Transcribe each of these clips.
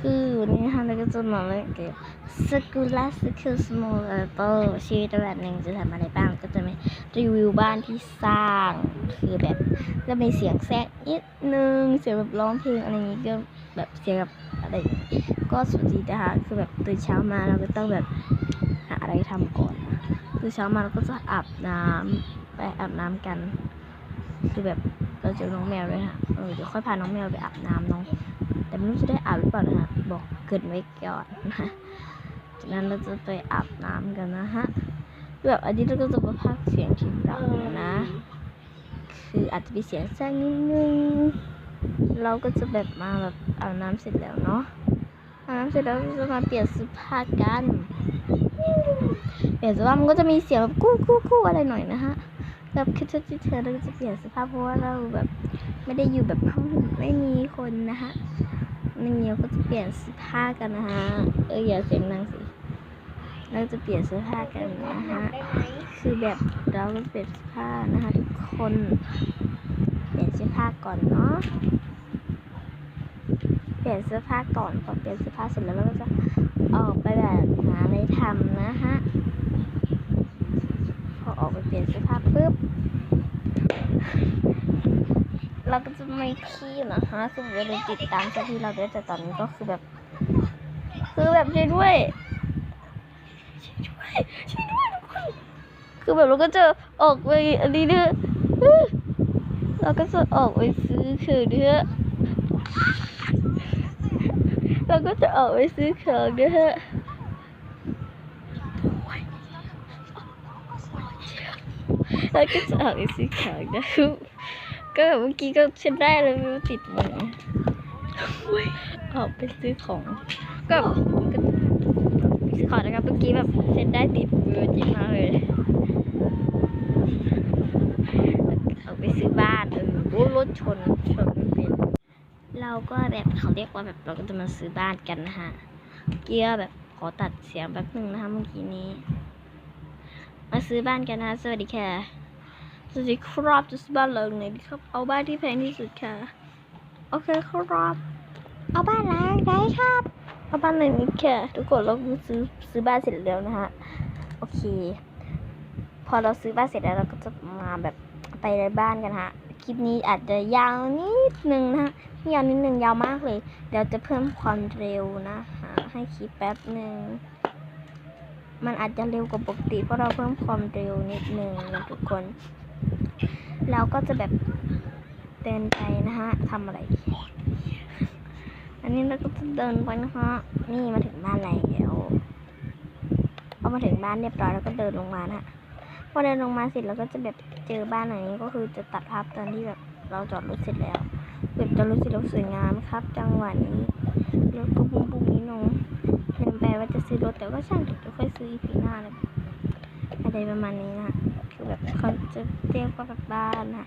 คือวันนี้นะคะเราก็จะมาเล่นเกมสกูล่าสกิลสโมเลเตอร์ชีวิตแบบหนึ่งจะทำอะไรบ้างก็จะมีรีวิวบ้านที่สร้าง คือแบบจะมีเสียงแทรกนิดนึง เสียงแบบร้องเพลงอะไรอย่างนี้ก็แบบเสียงแบบอะไร ก็สวัสดีนะคะคือแบบตื่นเช้ามาเราก็ต้องแบบหาอะไรทำก่อนตื่นเช้ามาเราก็จะอาบน้ำไปอาบน้ำกัน คือแบบเราเจอน้องแมวด้วยค่ะเออเดี๋ยวค่อยพาน้องแมวไปอาบน้ำน้อง แต่ไม่รู้จะได้อาบหรือเปล่านะฮะ บอกเกิดไว้ก่อนนะจากนั้นเราจะไปอาบน้ำกันนะฮะแบบอันนี้เราก็จะมาพักเสียงทีมเรานะ คืออาจจะมีเสียงแทรกนิดนึง เราก็จะแบบมาแบบอาบน้ำเสร็จแล้วเนาะอาบน้ำเสร็จแล้วเราจะมาเปลี่ยนเสื้อผ้ากันเปลี่ยนเสื้อผ้ามันก็จะมีเสียงแบบกู้กู้กู้อะไรหน่อยนะฮะแบบคือเธอที่เธอเราก็จะเปลี่ยนเสื้อผ้าเพราะว่าเราแบบ ไม่ได้อยู่แบบห้องไม่มีคนนะฮะนี่เราก็จะเปลี่ยนเสื้อผ้ากันนะฮะเอออย่าเสียงดังสิเราจะเปลี่ยนเสื้อผ้ากันนะฮะคือแบบเราก็เปลี่ยนเสื้อผ้านะคะทุกคนเปลี่ยนเสื้อผ้าก่อนเนาะเปลี่ยนเสื้อผ้าก่อนพอเปลี่ยนเสื้อผ้าเสร็จแล้วเราก็จะออกไปแบบหาอะไรทำนะฮะพอออกไปเปลี่ยนเสื้อผ้าปุ๊บ เราก็จะไม่ขี้นะคะคือเวลาติดตามเจ้าที่เราด้วยแต่ตอนนี้ก็คือแบบ คือแบบช่วยด้วยช่วยด้วยช่วยด้วยทุกคนคือแบบเราก็จะออกไปอันนี้เนี่ยเราก็จะออกไปซื้อคือเนี่ยเราก็จะออกไปซื้อของเนี่ยเราก็จะออกไปซื้อของนะก็แบ บเมื่อกี้ก็เช็ดได้เลยไม่รู้ติดมือออกไปซื้อของก็แบบก็ซื้อขอนะครับเมื่อกี้แบบเช็ดได้ติดมือจริงมากเลยออกไปซื้อบ้านเออโอ้รถชนชนไม่เป็นเราก็แบบเขาเรียกว่าแบบเราก็จะมาซื้อบ้านกันนะฮะเกี้ก็แบบขอตัดเสียงแป๊บหนึ่งนะคะเมื่อกี้นี้ มาซื้อบ้านกันนะสวัสดีค่ะ สวัสดีครับจะซื้อบ้านหลังไหนดีครับ เอาบ้านที่แพงที่สุดค่ะ โอเคครับ เอาบ้านหลังไหนครับ เอาบ้านหลังนี้ค่ะ ทุกคนเราซื้อซื้อบ้านเสร็จแล้วนะฮะ โอเค พอเราซื้อบ้านเสร็จแล้วเราก็จะมาแบบไปในบ้านกันฮะ คลิปนี้อาจจะยาวนิดนึงนะฮะไม่ยาวนิดนึงยาวมากเลย เดี๋ยวจะเพิ่มความเร็วนะฮะให้คลิปแป๊บหนึ่งมันอาจจะเร็วกว่าปกติเพราะเราเพิ่มความเร็วนิดนึงนะทุกคน เราก็จะแบบเดินไปนะฮะทำอะไร อันนี้เราก็จะเดินไปนะคะนี่มาถึงบ้านแล้วพอมาถึงบ้านเรียบร้อยแล้วก็เดินลงมานะพอเดินลงมาเสร็จเราก็จะแบบเจอบ้านหลังนี้ก็คือจะตัดภาพตอนที่แบบเราจอดรถเสร็จแล้วแบบจอดรถเสร็จแล้วสวยงามครับ จังหวะนี้รถก็บุ้มบุ้มนี้นงเดินไปว่าจะซื้อรถแต่ก็ช่างเดี๋ยวจะค่อยซื้ออีพีหน้าเลยอะไรประมาณนี้นะคือ แบบเขาจะเรียกว่าแบบบ้านนะ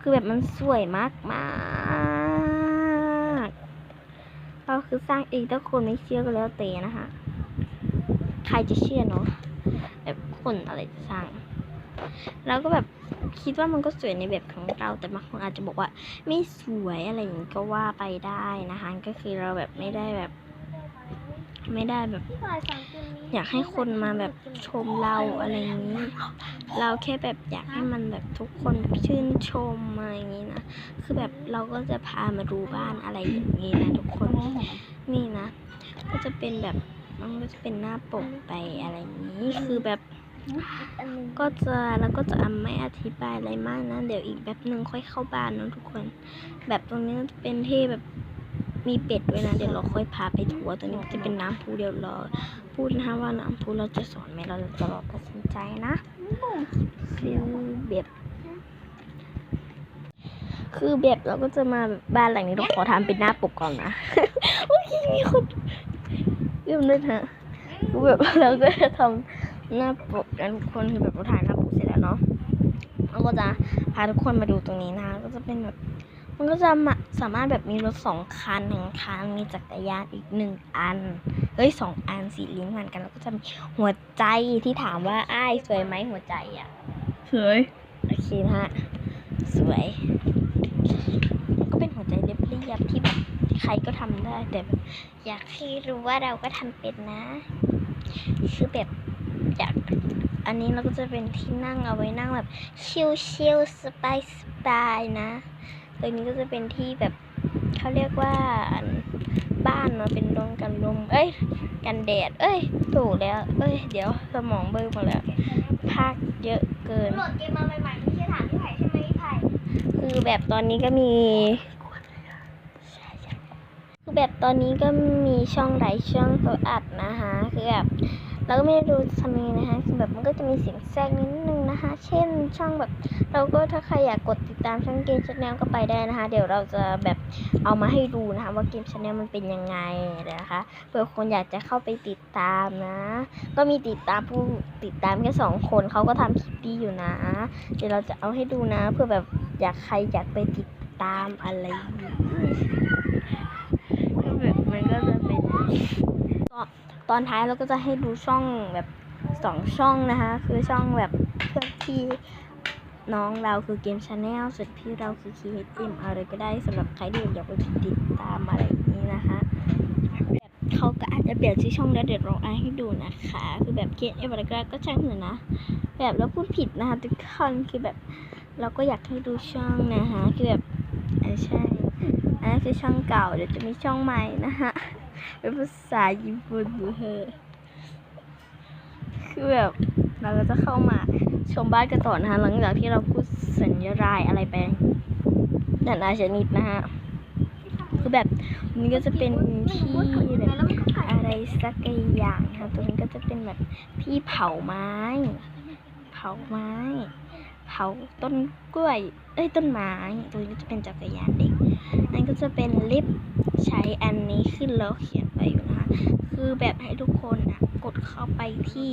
คือแบบมันสวยมากมากเราคือสร้างเองถ้าคนไม่เชื่อก็แล้วแต่นะคะ ใครจะเชื่อเนาะแบบคนอะไรจะสร้างเราก็แบบคิดว่ามันก็สวยในแบบของเราแต่บางคนอาจจะบอกว่า ไม่สวยอะไรอย่างนี้ก็ว่าไปได้นะคะ ก็คือเราแบบไม่ได้แบบ ไม่ได้แบบ อยากให้คนมาแบบชมเราอะไรอย่างนี้ เราแค่แบบอยากให้มันแบบทุกคนชื่นชมอะไรอย่างนี้นะ คือแบบเราก็จะพามาดูบ้านอะไรอย่างนี้นะทุกคน นี่นะ ก็จะเป็นแบบมันก็จะเป็นหน้าปกไปอะไรอย่างนี้ คือแบบก็จะแล้วก็จะไม่อธิบายอะไรมากนะ เดี๋ยวอีกแบบหนึ่งค่อยเข้าบ้านเนอะทุกคน แบบตรงนี้จะเป็นที่แบบ มีเป็ดด้วยนะ เดี๋ยวเราค่อยพาไปทัวร์ตรงนี้จะเป็นน้ำพุเดี๋ยวรอพูดนะคะว่าน้ำพุเราจะสอนไหมเราจะรอตัดสินใจนะคือแบบคือแบบเราก็จะมาบ้านหลังนี้เราขอทำเป็นหน้าปกก่อนนะโอ้ยมีคนเริ่มเลยนะคือแบบเราก็จะทำหน้าปกกันทุกคนคือแบบเราถ่ายหน้าปกเสร็จแล้วเนาะเราก็จะพาทุกคนมาดูตรงนี้นะ ก็จะเป็นแบบ มันก็จะมาสามารถแบบมีรถสองคันหนึ่งคัน มีจักรยานอีกหนึ่งอัน เฮ้ยสองอันสี่ลิ้นเหมือนกัน แล้วก็จะมีหัวใจที่ถามว่าอ้ายสวยไหมหัวใจอะ สวย โอเคนะฮะ สวย ก็เป็นหัวใจเรียบๆที่แบบใครก็ทำได้ แต่แบบอยากให้รู้ว่าเราก็ทำเป็นนะ คือแบบอยากอันนี้เราก็จะเป็นที่นั่งเอาไว้นั่งแบบ ชิลๆสบายสบายๆนะ ตรงนี้ก็จะเป็นที่แบบเขาเรียกว่าบ้านเนาะเป็นโดนกันลม เอ้ย กันแดด เอ้ย ถูกแล้ว เอ้ย เดี๋ยวสมองเบิกหมดแล้ว ภาคเยอะเกินโหลดเกมมาใหม่ๆไม่ใช่ถามพี่ไผ่ใช่ไหมพี่ไผ่คือแบบตอนนี้ก็มีคือแบบตอนนี้ก็มีช่องหลายช่องตัวอัดนะคะ คือแบบ เราก็ไม่รู้จะทำยังไงนะคะคือแบบมันก็จะมีเสียงแทรกนิดนึงนะคะ เช่นช่องแบบ เราก็ถ้าใครอยากกดติดตามช่องเกมชาแนลก็ไปได้นะคะ เดี๋ยวเราจะแบบเอามาให้ดูนะคะ ว่าเกมชาแนลมันเป็นยังไงนะคะเผื่อคนอยากจะเข้าไปติดตามนะ ก็มีติดตามผู้ติดตามแค่สองคนเขาก็ทำคลิปดีอยู่นะ เดี๋ยวเราจะเอาให้ดูนะเพื่อแบบอยากใครอยากไปติดตามอะไรก็แบบมันก็จะเป็น ตอนท้ายเราก็จะให้ดูช่องแบบสองช่องนะคะ คือช่องแบบเพื่อนที่น้องเราคือเกมชาแนลส่วนพี่เราคือคีเฮดเอ็มอะไรก็ได้สำหรับใครที่อยากไปติดตามอะไรอย่างนี้นะคะแบบเขาก็อาจจะเปลี่ยนชื่อช่องแล้วเดี๋ยวเราอ่านให้ดูนะคะ คือแบบเกมเอฟอะไรก็ได้ก็ช่างเถอะนะ แบบเราพูดผิดนะคะทุกคนคือแบบเราก็อยากให้ดูช่องนะคะ คือแบบใช่อันนั้คือช่องเก่าเดี๋ยวจะมีช่องใหม่นะคะ เป็นภาษาญี่ปุ่นเธอคือแบบเราก็จะเข้ามาชมบ้านกันต่อนะคะหลังจากที่เราพูดสัญญารายอะไรไปนานาชนิดนะคะคือแบบมันก็จะเป็นที่แบบอะไรสักอย่างค่ะตรงนี้ก็จะเป็นแบบที่เผาไม้ เผาไม้ เผาต้นกล้วย เอ้ยต้นไม้ตรงนี้ก็จะเป็นจักรยานเด็กนั่นก็จะเป็นลิฟต์ ใช้อันนี้ขึ้นแล้วเขียนไปอยู่นะคะ คือแบบให้ทุกคนนะกดเข้าไปที่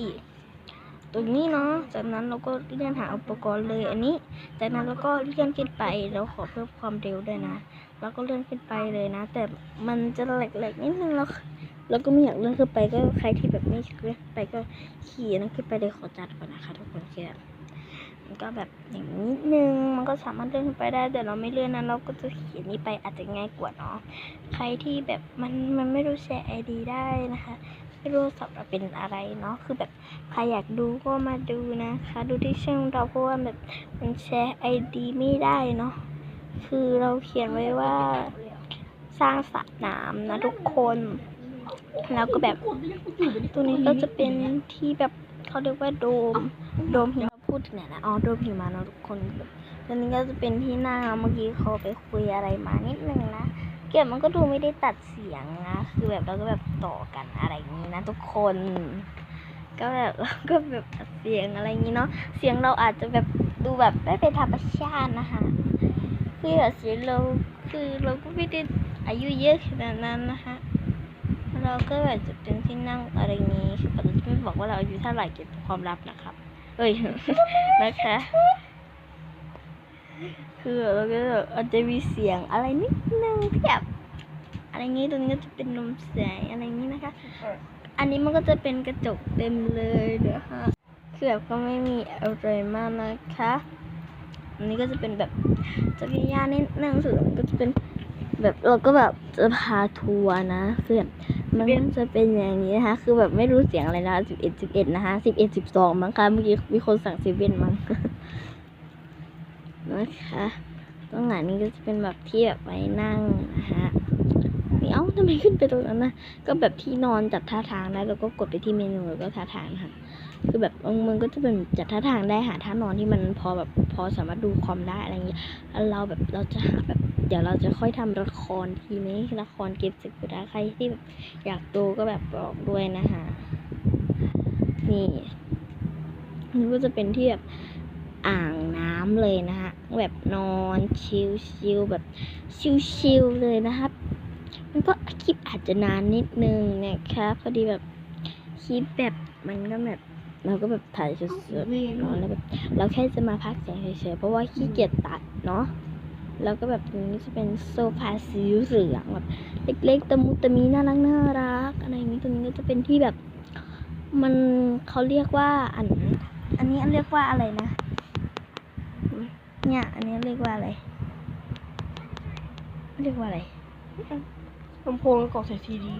ตรงนี้เนาะ จากนั้นเราก็เลื่อนหาอุปกรณ์เลยอันนี้ จากนั้นเราก็เลื่อนขึ้นไปเราขอเพิ่มความเร็วด้วยนะ แล้วก็เลื่อนขึ้นไปเลยนะ แต่มันจะแหลกๆนิดนึงแล้วเราก็ไม่อยากเลื่อนขึ้นไปก็ใครที่แบบไม่เลื่อนไปก็ขี่นั่นขึ้นไปเลยขอจัดก่อนนะคะทุกคนแค่มัน ก็แบบอย่างนิดนึง มันก็สามารถเลื่อนขึ้นไปได้ แต่เราไม่เลื่อนนั้นเราก็จะเขียนนี้ไปอาจจะง่ายกว่าเนาะ ใครที่แบบมันมันไม่รู้แชร์ไอดีได้นะคะไม่รู้สับเราเป็นอะไรเนาะ คือแบบใครอยากดูก็มาดูนะคะ ดูที่ช่องเราเพราะว่าแบบมันแชร์ไอดีไม่ได้เนาะ คือเราเขียนไว้ว่าสร้างสระน้ำนะทุกคน แล้วก็แบบตรงนี้ก็จะเป็นที่แบบเขาเรียกว่าโดม โดมหิมะ พูดถึงไหนนะอ๋อโดมหิมะเนาะทุกคนตอนนี้ก็จะเป็นที่หน้าเมื่อกี้เขาไปคุยอะไรมานิดนึงนะเก็บมันก็ดูไม่ได้ตัดเสียงนะคือแบบเราก็แบบต่อกันอะไรอย่างนี้นะทุกคน ก็แบบเราก็แบบอัดเสียงอะไรอย่างนี้เนาะเสียงเราอาจจะแบบดูแบบไม่เป็นธรรมชาตินะคะคือเสียงเราคือเราก็ไม่ได้อายุเยอะขนาดนั้นนะคะเราก็แบบจะเป็นที่นั่งอะไรอย่างนี้คือเราจะไม่บอกว่าเราอายุเท่าไหร่เก็บความลับนะครับ เอ้ยนะคะ คือเราก็อาจจะมีเสียงอะไรนิดนึงที่แบบอะไรงี้ตรงนี้ก็จะเป็นลมแสงอะไรอย่างนี้นะคะ อันนี้มันก็จะเป็นกระจกเต็มเลยเดี๋ยวฮะคือแบบก็ไม่มีอะไรมากนะคะอันนี้ก็จะเป็นแบบจักรยานนิดนึงส่วนก็จะเป็นแบบเราก็แบบจะพาทัวร์นะคือแบบ มันก็จะเป็นอย่างนี้นะคะ คือแบบไม่รู้เสียงอะไรนะสิบเอ็ดสิบเอ็ดนะคะสิบเอ็ดสิบสองมั้งคะเมื่อกี้มีคนสั่งเซเว่นมั้งนะคะตรงไหนนี้ก็จะเป็นแบบที่แบบไว้นั่งนะคะนี่เอ้าทำไมขึ้นไปตรงนั้นนะก็แบบที่นอนจัดท่าทางได้แล้วก็กดไปที่เมนูแล้วก็ท่าทางค่ะ คือแบบบางมันก็จะเป็นจัดท่าทางได้หาท่านอนที่มันพอแบบพอสามารถดูคอมได้อะไรอย่างเงี้ยเราแบบเราจะหาแบบเดี๋ยวเราจะค่อยทำละครทีนี้ละครเก็บสร็จก็ได้ใครที่แบบอยากดูก็แบบบอกด้วยนะคะนี่นี่ก็จะเป็นที่แบบอ่างน้ำเลยนะคะแบบนอนชิลๆแบบชิลๆเลยนะครับมันก็คลิปอาจจะนานนิดนึงนะคะพอดีแบบคลิปแบบมันก็แบบ เราก็แบบถ่ายเฉยๆเนาะแล้วแบบเราแค่จะมาพักเสียงเฉยๆเพราะว่าขี้เกียจตัดเนาะแล้วก็แบบตรงนี้จะเป็นโซฟาสีเหลืองแบบเล็กๆตะมุตะมีน่ารักน่ารักอะไรอย่างนี้ตรงนี้ก็จะเป็นที่แบบ มันเขาเรียกว่าอัน อันนี้เรียกว่าอะไรนะ เนี่ย อันนี้เรียกว่าอะไร เรียกว่าอะไรลำโพงกล่องใส่ซีดี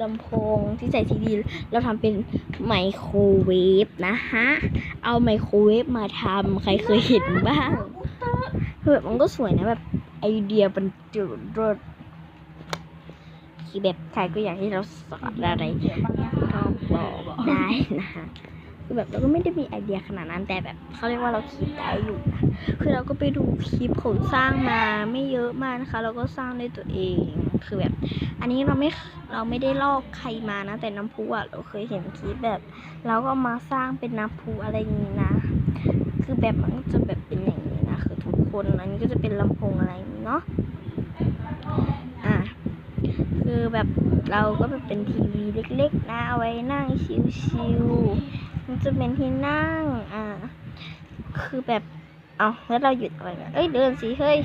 ลำโพงที่ใส่ซีดีเราทำเป็นไมโครเวฟนะฮะ เอาไมโครเวฟมาทำใครเคยเห็นบ้างคือแบบมันก็สวยนะแบบไอเดียมันจุดรดคือแบบใครก็อยากให้เราสอนอะไรก็บอกได้นะฮะ คือแบบเราก็ไม่ได้มีไอเดียขนาดนั้นแต่แบบเขาเรียกว่าเราคิดได้อยู่นะคือเราก็ไปดูคลิปเขาสร้างมาไม่เยอะมากนะคะ เราก็สร้างด้วยตัวเองคือแบบ อันนี้เราไม่เราไม่ได้ลอกใครมานะ แต่น้ำพุอะเราเคยเห็นคลิปแบบ เราก็มาสร้างเป็นน้ำพุอะไรอย่างนี้นะ คือแบบมันก็จะแบบเป็นอย่างนี้นะคือทุกคนอันนี้ก็จะเป็นลำโพงอะไรอย่างนี้เนาะอะคือแบบเราก็แบบเป็นทีวีเล็กๆนะเอาไว้นั่งชิวๆ มันจะเป็นที่นั่ง อะคือแบบ เอาแล้วเราหยุดอะไรเนี่ยเอ้ย เดินสิ เฮ้ย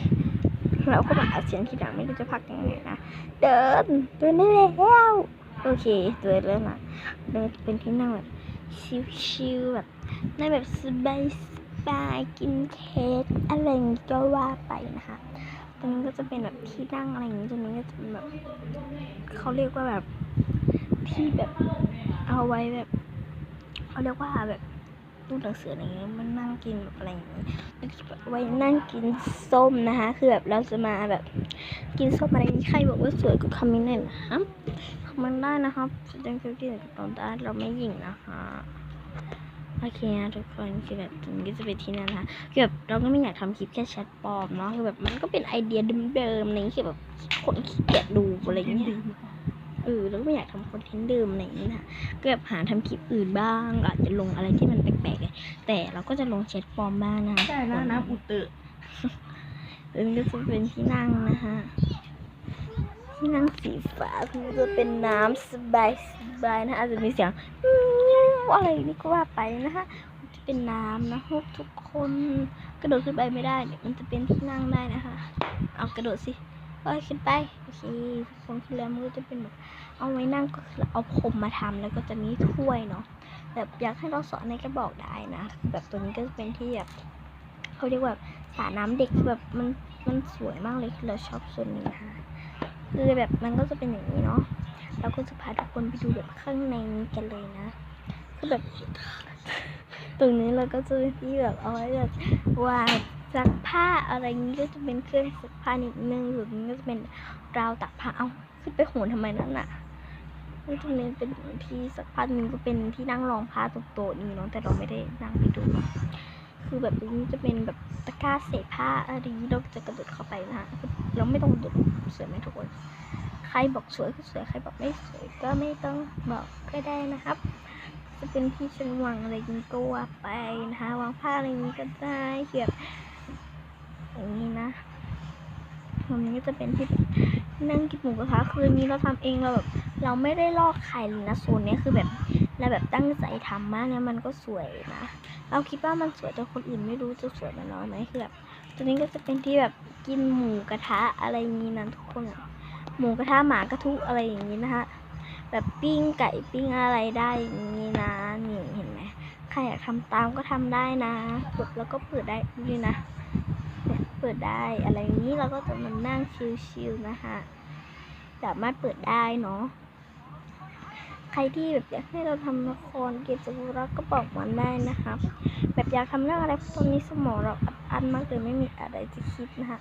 เราก็มาอัดเสียงทีหลังไม่รู้จะพักยังไงนะ เดิน เดินได้แล้ว โอเค เดินแล้วนะเดินเป็นที่นั่งแบบชิวๆแบบนั่งแบบสบายสบายๆกินเค้กอะไรอย่างงี้ก็ว่าไปนะคะ ตรงนี้ก็จะเป็นแบบที่นั่งอะไรอย่างงี้ตรงนี้ก็จะเป็นแบบเขาเรียกว่าแบบที่แบบเอาไว้แบบ เขาเรียกว่าแบบตู้หนังสืออะไรเงี้ยมันนั่งกินแบบอะไรอย่างงี้แล้วก็แบบไว้นั่งกินส้มนะคะ คือแบบเราจะมาแบบกินส้มอะไรนี้ใครบอกว่าสวยก็คอมเมนต์หน่อยนะครับคอมเมนต์ได้นะครับแสดงความคิดเห็นกับเราได้เราไม่หยิ่งนะคะโอเคนะทุกคนคือแบบตรงนี้ก็จะเป็นที่นั่นนะคือแบบเราก็ไม่อยากทำคลิปแค่แชทปลอมเนาะคือแบบมันก็เป็นไอเดียเดิมๆอะไรเงี้ยคือแบบคนขี้เกียจดูอะไรเงี้ย ออเราก็ไม่อยากทำคอนเทนต์เดิมอะไรอย่างเงี้ยนะก็แบบหาทำคลิปอื่นบ้างอาจจะลงอะไรที่มันแปลกๆไงแต่เราก็จะลงแชทปลอมบ้างนะใช่นะน้ำอุตะเออก็จะเป็นที่นั่งนะคะที่นั่งสีฟ้าคือจะเป็นน้ำสบายสบายนะอาจจะมีเสียงนิ้วอะไรนี่ก็ว่าไปนะคะมันจะเป็นน้ำนะคะทุกคนกระโดดขึ้นไปไม่ได้เดี๋ยวมันจะเป็นที่นั่งได้นะคะ เอากระโดดสิ เอ้ยขึ้นไปโอเคทุกคนขึ้นแล้วมันก็จะเป็นแบบเอาไว้นั่งก็คือเอาผมมาทำแล้วก็จะมีถ้วยเนาะแบบอยากให้เราสอนในก็บอกได้นะแบบตัวนี้ก็จะเป็นที่แบบเขาเรียกว่าสระน้ำเด็กแบบมันมันสวยมากเลยคือเราชอบส่วนนี้นะคะคือแบบมันก็จะเป็นอย่างนี้เนาะเราก็จะพาทุกคนไปดูแบบข้างในนี้กันเลยนะคือแบบตรงนี้เราก็จะที่แบบเอาไว้แบบวาง ซักผ้าอะไรนี้ก็จะเป็นเครื่องซักผ้านิดนึงส่วนนี้ก็จะเป็นราวตักผ้าเอาขึ้นไปโหนทำไมนั่นน่ะนี่ตรงนี้เป็นที่ซักผ้าตรงนี้ก็เป็นที่นั่งรองผ้าตรงโต๊ะนี้เนาะแต่เราไม่ได้นั่งไปดู คือแบบนี้จะเป็นแบบตะกร้าเศษผ้าอะไรนี้เราจะกระโดดเข้าไปนะฮะเราไม่ต้องกระโดดสวยไหมทุกคนใครบอกสวยก็สวยใครบอกไม่สวยก็ไม่ต้องบอกก็ได้นะครับ จะเป็นที่ชั้นวางอะไรย่างนี้ก็ว่าไปนะคะวางผ้าอะไรนี้ก็ได้เกี่ยว อย่างนี้นะตรงนี้ก็จะเป็นที่นั่งกินหมูกระทะคืนนี้เราทำเองเราแบบเราไม่ได้ลอกใครเลยนะโซนเนี้ยคือแบบเราแบบตั้งใจทำมากเนี่ยมันก็สวยนะเราคิดว่ามันสวยแต่คนอื่นไม่รู้จะสวยมันเราไหมคือแบบตัวนี้ก็จะเป็นที่แบบกินหมูกระทะอะไรนี้นะทุกคนหมูกระทะหมากระทุอะไรอย่างนี้นะคะแบบปิ้งไก่ปิ้งอะไรได้อย่างนี้นะนี่เห็นไหมใครอยากทำตามก็ทำได้นะกดแล้วก็เปิดได้ด้วยนะ ปิดได้อะไรนี้เราก็จะมานั่งชิลๆนะคะสามารถเปิดได้เนาะใครที่แบบอยากให้เราทำละครเกียรติภูรักก็บอกมันได้นะคะแบบอยากทำเรื่องอะไรเพราะตอนนี้สมองเราอัดอั้นมากเลยไม่มีอะไรจะคิดนะคะ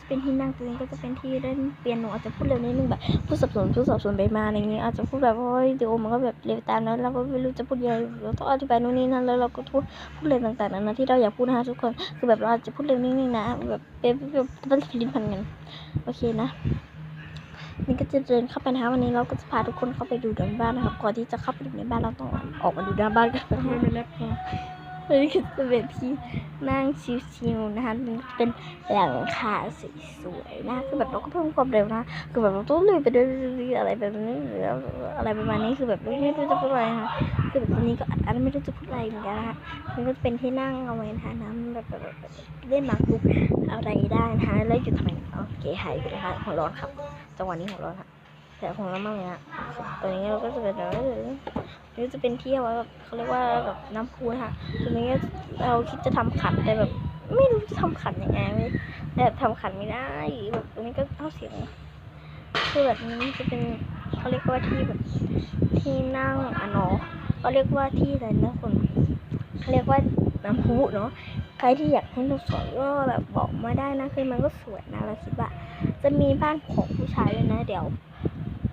จะเป็นที่นั่งตัวนี้ก็จะเป็นที่เล่นเปียโนอาจจะพูดเร็วนิดนึงแบบพูดสับสนพูดสับสนไปมาอะไรเงี้ยอาจจะพูดแบบว่าโอ้ยเดี๋ยวมันก็แบบเร็วตามแล้วเราก็ไม่รู้จะพูดยังไงเราต้องอธิบายนู่นนี่นั่นแล้วเราก็พูดพูดเร็วต่างๆนานาที่เราอยากพูดนะคะทุกคนคือแบบเราอาจจะพูดเร็วนิดนึงนะแบบเป็นแบบเป็นลิ้นพันกันโอเคนะนี่ก็จะเดินเข้าไปนะคะวันนี้เราก็จะพาทุกคนเข้าไปดูด้านบ้านนะครับก่อนที่จะเข้าไปดูในบ้านเราต้องออกมาดูด้านบ้านกัน มันนี้ก็จะเป็นที่นั่งชิวๆนะคะมันเป็นหลังคาสวยๆนะคือแบบเราก็เพิ่มความเร็วนะคือแบบเราต้องลุยไปด้วยอะไรแบบนี้หรืออะไรประมาณนี้คือแบบไม่รู้จะพูดอะไรนะคะคือแบบตอนนี้ก็อัดอันไม่รู้จะพูดอะไรเหมือนกันนะคะมันก็เป็นที่นั่งเอาไว้นะคะน้ำแบบแบบเล่นมากุกอะไรได้นะคะแล้วอยู่ทำไมโอเคหายไปเลยค่ะหัวร้อนครับจังหวะนี้หัวร้อนค่ะแต่ของเรามากเลยนะตอนนี้เราก็จะเป็นแบบ นี่จะเป็นที่ว่าแบบเขาเรียกว่าแบบน้ำพุนะคะตอนนี้เราคิดจะทำขันแต่แบบ ไม่รู้จะทำขันยังไงไม่แบบทำขันไม่ได้แบบตรงนี้ก็เอาเสียงคือแบบนี้จะเป็นเขาเรียกว่าที่แบบที่นั่งอะเนาะเขาเรียกว่าที่อะไรนะคนเขาเรียกว่าน้ำพุเนาะใครที่อยากให้เราสวยก็แบบบอกมาได้นะคือมันก็สวยนะเราคิดว่า จะมีบ้านของผู้ชายด้วยนะ เดี๋ยว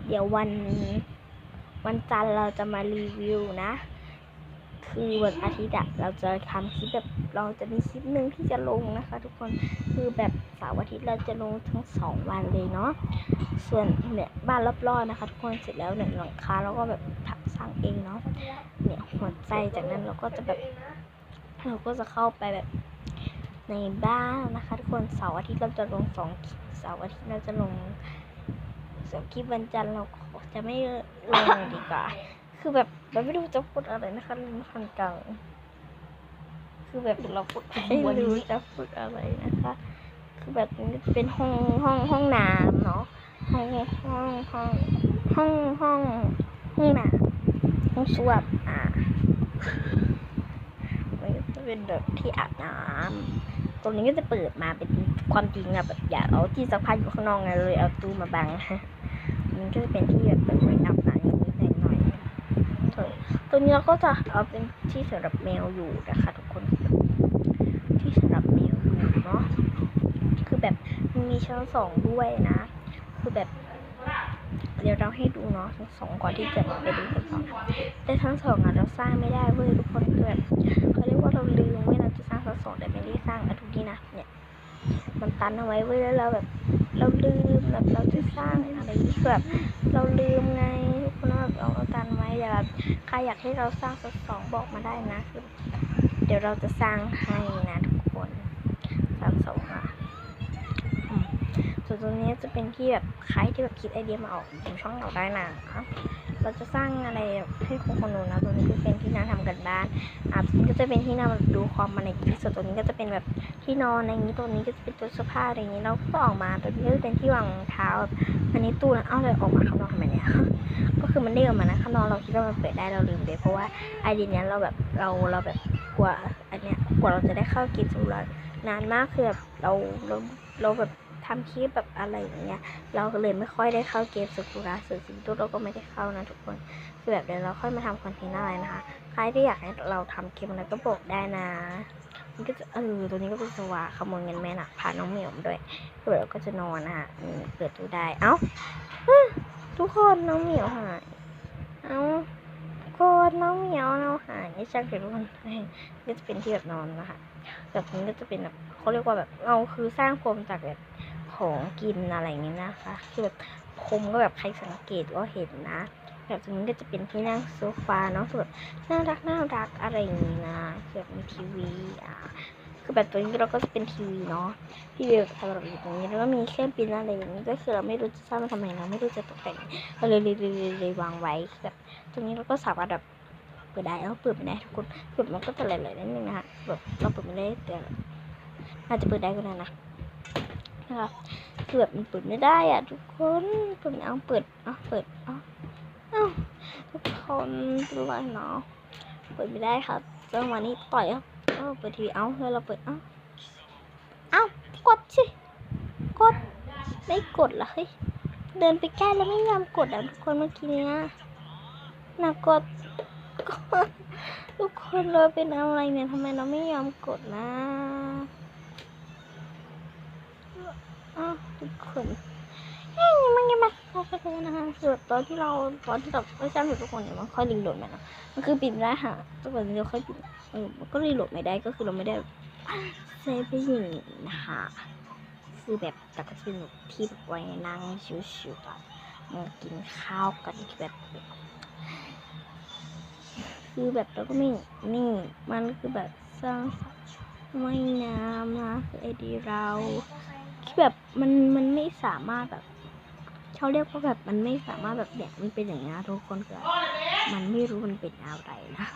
เดี๋ยววัน วันจันทร์เราจะมารีวิวนะ คือวันอาทิตย์อะเราจะทำคลิปแบบเราจะมีคลิปหนึ่งที่จะลงนะคะ ทุกคนคือแบบเสาร์อาทิตย์เราจะลงทั้งสองวันเลยเนาะส่วนเนี่ยบ้านรอบๆนะคะ ทุกคนเสร็จแล้วเนี่ยหลังคาเราก็แบบถักสร้างเองเนาะเนี่ยหัวใจจากนั้นเราก็จะแบบเราก็จะเข้าไปแบบในบ้านนะคะ ทุกคนเสาร์อาทิตย์เราจะลงสองเสาร์อาทิตย์เราจะลงสองคลิปวันจันทร์เรา จะไม่ลงดีกว่า คือแบบเราไม่รู้จะพูดอะไรนะคะลืมคันเก่าคือแบบเราพูดไม่รู้จะพูดอะไรนะคะ คือแบบนี้จะเป็นห้องห้องห้องน้ำเนาะ ห้องห้องห้องห้องห้องห้องน้ำห้องส้วมอ่ามันก็จะเป็นแบบที่อาบน้ำตรงนี้ก็จะเปิดมาเป็นความจริงอะแบบอยากเอาที่ซักผ้าอยู่ข้างนอกไงเลยเอาตู้มาบัง มันก็จะเป็นที่แบบเปิดไว้อาบน้ำนิดหน่อยๆเออตรงนี้เราก็จะเอาเป็นที่สำหรับแมวอยู่นะคะทุกคน ที่สำหรับแมวอยู่เนาะคือแบบมีชั้นสองด้วยนะ คือแบบเดี๋ยวเราให้ดูเนาะชั้นสองก่อนที่จะไปดูชั้นสองแต่ชั้นสองอะเราสร้างไม่ได้เว้ยทุกคนคือแบบเขาเรียกว่าเราลืมเว้ยเราจะสร้างชั้นสองแต่ไม่ได้สร้างอะทุกทีนะเนี่ยมันตันเอาไว้เว้ยแล้วเราแบบ เราลืมแบบเราจะสร้างอะไรที่แบบเราลืมไงทุกคนว่าแบบเอาเอาตันไว้แต่แบบใครอยากให้เราสร้างสักสองบอกมาได้นะคือเดี๋ยวเราจะสร้างให้นะทุกคนสร้างสองอะส่วนตรงนี้จะเป็นที่แบบใครที่แบบคิดไอเดียมาออกของช่องเราได้นะ เราจะสร้างอะไรให้คนคนดูนะตรงนี้ก็เป็นที่นั่งทำกันบ้านอะตรงนี้ก็จะเป็นที่นั่งดูความมันในนี้ส่วนตรงนี้ก็จะเป็นแบบที่นอนในนี้ตรงนี้ก็จะเป็นตัวเสื้อผ้าอะไรอย่างนี้เราก็ออกมาตรงนี้ก็จะเป็นที่วางรองเท้าอันนี้ตู้นะเอาเลยออกมาข้างนอกทำไมเนี่ยก็คือมันเด้ออกมานะข้างนอกเราคิดว่ามันเปิดได้เราลืมไปเพราะว่าไอเดียนี้เราแบบเราเราแบบกว่าอันเนี้ยกว่าเราจะได้เข้ากินสุรานานมากคือแบบเราเราเราแบบ ทำคลิปแบบอะไรอย่างเงี้ย เราก็เลยไม่ค่อยได้เข้าเกมสุราส่วนสิงโตเราก็ไม่ได้เข้านะทุกคน คือแบบเดี๋ยวเราค่อยมาทำคอนเทนต์อะไรนะคะ ใครที่อยากให้เราทำคลิปอะไรก็บอกได้นะมันก็จะเออตัวนี้ก็เป็นสวาขโมยเงินแม่น่ะพาน้องเหมียวด้วยเปิดแล้วก็จะนอนนะคะเปิดดูได้ เอ้าทุกคนน้องเหมียวหาย เอ้าทุกคนน้องเหมียวเราหายไม่ช่เป็นคนก็จะเป็นที่แบบนอนนะคะแบบนี้ก็จะเป็นแบบเขาเรียกว่าแบบเราคือสร้างโคมจากแบบ ของกินอะไรอย่างนี้นะคะคือแบบคมก็แบบใครสังเกตก็เห็นนะ แบบตรงนี้ก็จะเป็นที่นั่งโซฟาเนาะคือแบบน่ารักน่ารักอะไรอย่างนี้นะคือแบบมีทีวีอะคือแบบตัวนี้เราก็จะเป็นทีวีเนาะทีวีแบบสำหรับอยู่ตรงนี้แล้วก็มีเครื่องปริ้นอะไรอย่างนี้ก็คือเราไม่รู้จะสร้างมาทำไมเราไม่รู้จะตกแต่งเราเลยเลยเลยเลยวางไว้แบบตรงนี้เราก็สามารถแบบเปิดได้แล้วเปิดไม่ได้ทุกคนเปิดมันก็จะไหลๆนิดนึงนะคะแบบเราเปิดไม่ได้แต่อาจจะเปิดได้ก็ได้นะ นะคะคือแบบมันเปิดไม่ได้อะ ทุกคนเปิดไม่เอาเปิดอะเปิดอะเอาทุกคนเป็นไรเนาะเปิดไม่ได้ครับจังหวะนี้ต่อยเออเปิดทีวีเอาแล้วเราเปิดเอาเอากดสิกดไม่กดเหรอเฮ้ยเดินไปใกล้แล้วไม่ยอมกดอะทุกคนเมื่อกี้เนี้ยน่ากกดทุกคนเราเป็นอะไรเนี่ยทำไมเราไม่ยอมกดนะ กคนเฮ้ยมันยังมาเราไปดูนะคะคือแบบตอนที่เราตอนที่เราไม่ใช่ทุกคนเนี่ยมันค่อยลิงโหลดมานะมันคือปิดไม่ได้ค่ะทุกคนเราค่อยปิดเออมันก็รีโหลดไม่ได้ก็คือเราไม่ได้เซฟไปอย่างนี้นะคะคือแบบแต่ก็เป็นแบบที่แบบไว้นั่งชิวๆแบบมากินข้าวกันแบบคือแบบเราก็ไม่นี่มันคือแบบสร้างไม่น้ำนะคือไอเดียเรา แบบมันมันไม่สามารถแบบเขาเรียกว่าแบบมันไม่สามารถแบบเนี่ยมันเป็นอย่างนี้ทุกคนคือมันไม่รู้มันเป็นอะไรนะ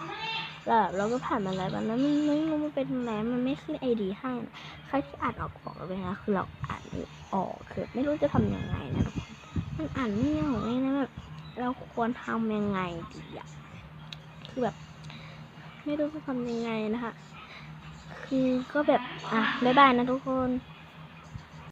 แล้วเราก็ผ่านมาแล้ววันนั้นมันไม่รู้มันเป็นอะไรมันไม่ขึ้นไอดีให้นะใครที่อ่านออกบอกเราเลยนะคือเราอ่านไม่ออกคือไม่รู้จะทำยังไงนะทุกคนมันอ่านไม่ออกเลยนะแบบเราควรทำยังไงดีอะคือแบบไม่รู้จะทำยังไงนะคะ คือก็แบบ อะ บ๊ายบายนะทุกคน